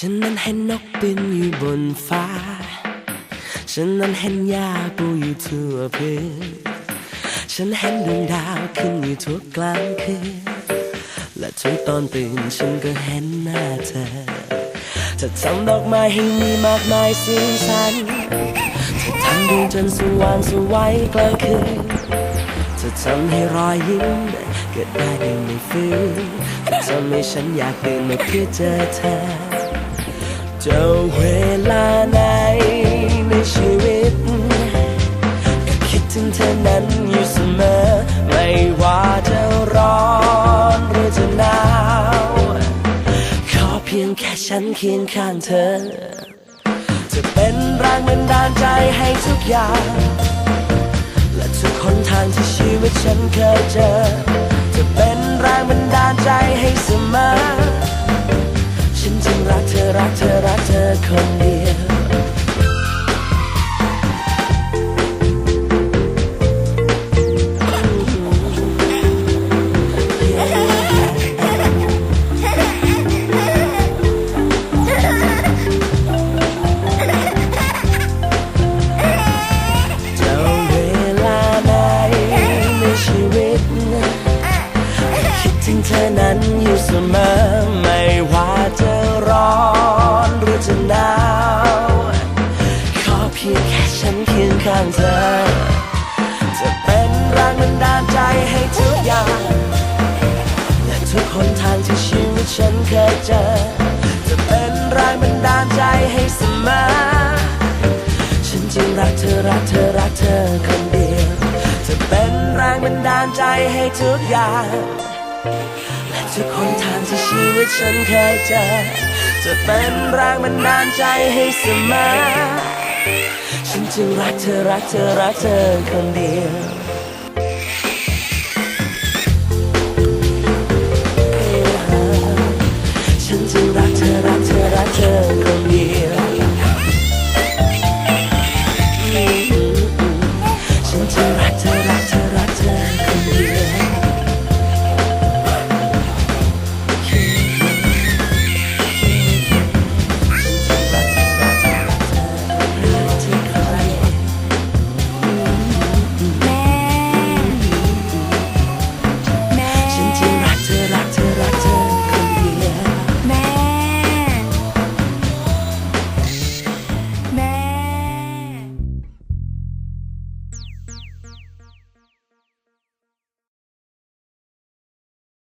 ฉันนั้นเห็นนกบินอยู่บนฟ้า ฉันนั้นเห็นหญ้าปูอยู่ทั่วพื้น ฉันเห็นดวงดาวขึ้นอยู่ทั่วกลางคืน และทุกตอนตื่นฉันก็เห็นหน้าเธอ จะทำดอกไม้ให้มีมากมายสีสันจะทำดวงจันทร์สว่างสวัยกลางคืน จะทำให้รอยยิ้มเกิดได้โดยไม่ฟื้นจะทำให้ฉันอยากตื่นมาเพื่อเจอเธอ จะเวลาไหนในชีวิต ก็คิดถึงเธอนั้นอยู่เสมอ ไม่ว่าจะร้อนหรือจะหนาว ขอเพียงแค่ฉันเคียงข้างเธอ จะเป็นแรงบันดาลใจให้ทุกอย่าง และทุกคนทางที่ชีวิตฉันเคยเจอ จะเป็นแรงบันดาลใจให้เสมอ ถึงเธอนั้นอยู่เสมอ ไม่ว่าจะร้อนหรือจะหนาว ขอเพียงแค่ฉันเคียงข้างเธอ จะเป็นแรงบันดาลใจให้ทุกอย่าง และทุกคนทางที่ชีวิตฉันเคยเจอ จะเป็นแรงบันดาลใจให้เสมอ ฉันจึงรักเธอรักเธอรักเธอคนเดียว จะเป็นแรงบันดาลใจให้ทุกอย่าง และทุกคนทางที่ชีวิตฉันเคยเจอจะเป็นแรงบันดาลใจให้เสมอฉันจึงรักเธอรักเธอรักเธอคนเดียว